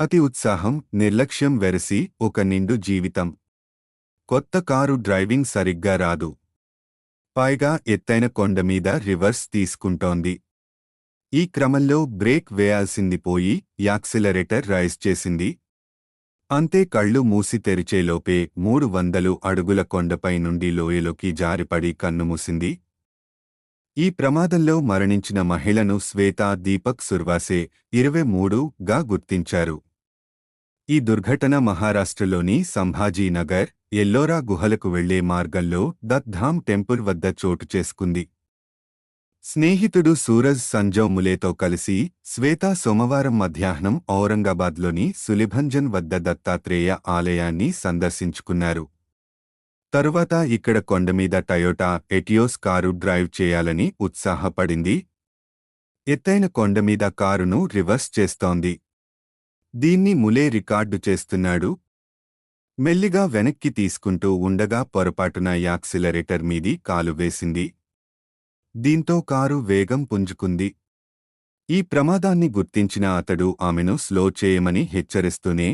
అతి ఉత్సాహం నిర్లక్ష్యం వెరసి ఒక నిండు జీవితం. కొత్త కారు డ్రైవింగ్ సరిగ్గా రాదు. పైగా ఎత్తైన కొండ మీద రివర్స్ తీసుకుంటోంది. ఈ క్రమంలో బ్రేక్ వేయాల్సింది పోయి యాక్సిలరేటర్ రైస్ చేసింది. అంతే కళ్ళు మూసి తెరిచేలోపే మూడు వందలు అడుగుల కొండపై నుండి లోయలోకి జారిపడి కన్నుమూసింది ఈ ప్రమాదంలో మరణించిన మహిళను శ్వేత దీపక్ సుర్వాసే ఇరవై మూడుగా గుర్తించారు. ఈ దుర్ఘటన మహారాష్ట్రలోని సంభాజీనగర్ ఎల్లోరా గుహలకు వెళ్ళే మార్గంలో దత్ధామ్ టెంపుల్ వద్ద చోటు చేసుకుంది. స్నేహితుడు సూరజ్ సంజవ్ ములేతో కలిసి శ్వేత సోమవారం మధ్యాహ్నం ఔరంగాబాద్లోని సులిభంజన్ వద్ద దత్తాత్రేయ ఆలయాన్ని సందర్శించుకున్నారు. తరువాత ఇక్కడ కొండమీద టయోటా ఎటియోస్ కారు డ్రైవ్ చేయాలని ఉత్సాహపడింది. ఎత్తైన కొండమీద కారును రివర్స్ చేస్తోంది. దీన్ని ములే రికార్డు చేస్తున్నాడు. మెల్లిగా వెనక్కి తీసుకుంటూ ఉండగా పొరపాటున యాక్సిలరేటర్ మీది కాలు వేసింది. దీంతో కారు వేగం పుంజుకుంది. ఈ ప్రమాదాన్ని గుర్తించిన అతడు ఆమెను స్లో చేయమని హెచ్చరిస్తూనే